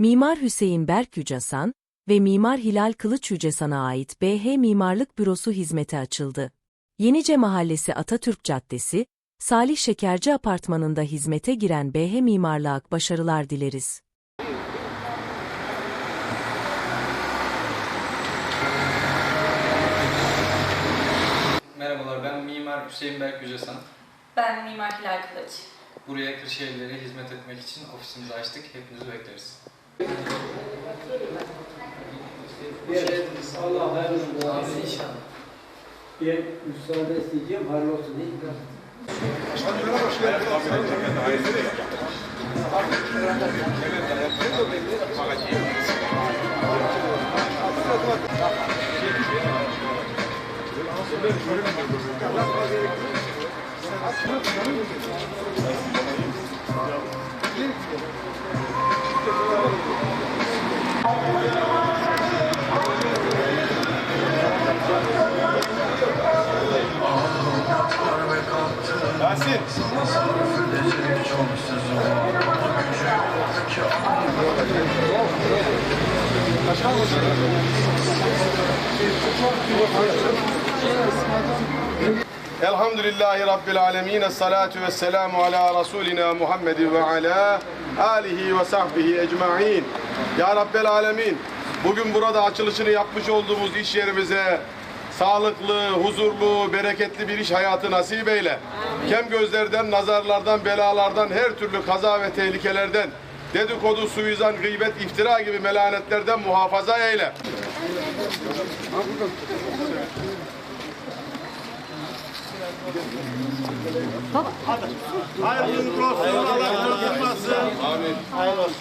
Mimar Hüseyin Berk Yücasan ve Mimar Hilal Kılıç Yücasan'a ait BH Mimarlık Bürosu hizmete açıldı. Yenice Mahallesi Atatürk Caddesi, Salih Şekerci Apartmanı'nda hizmete giren BH Mimarlığa başarılar dileriz. Merhabalar, ben Mimar Hüseyin Berk Yücesan. Ben Mimar Hilal Kılıç. Buraya Kırşehirlere hizmet etmek için ofisimizi açtık. Hepinizi bekleriz. Allah hayırlı olsun. inşallah. Bir müsaade isteyeceğim, hayırlı olsun değil mi? Elhamdülillahi Rabbil alemin. Esselatu vesselamu ala Resulina Muhammed ve ala alihi ve sahbihi ecma'in. Ya Rabbel alemin. Bugün burada açılışını yapmış olduğumuz iş yerimize sağlıklı, huzurlu, bereketli bir iş hayatı nasip eyle. Kem gözlerden, nazarlardan, belalardan, her türlü kaza ve tehlikelerden, dedikodu, suizan, gıybet, iftira gibi melanetlerden muhafaza eyle. Hayırlı olsun. Allah kutlasın. Amin. Hayırlı olsun.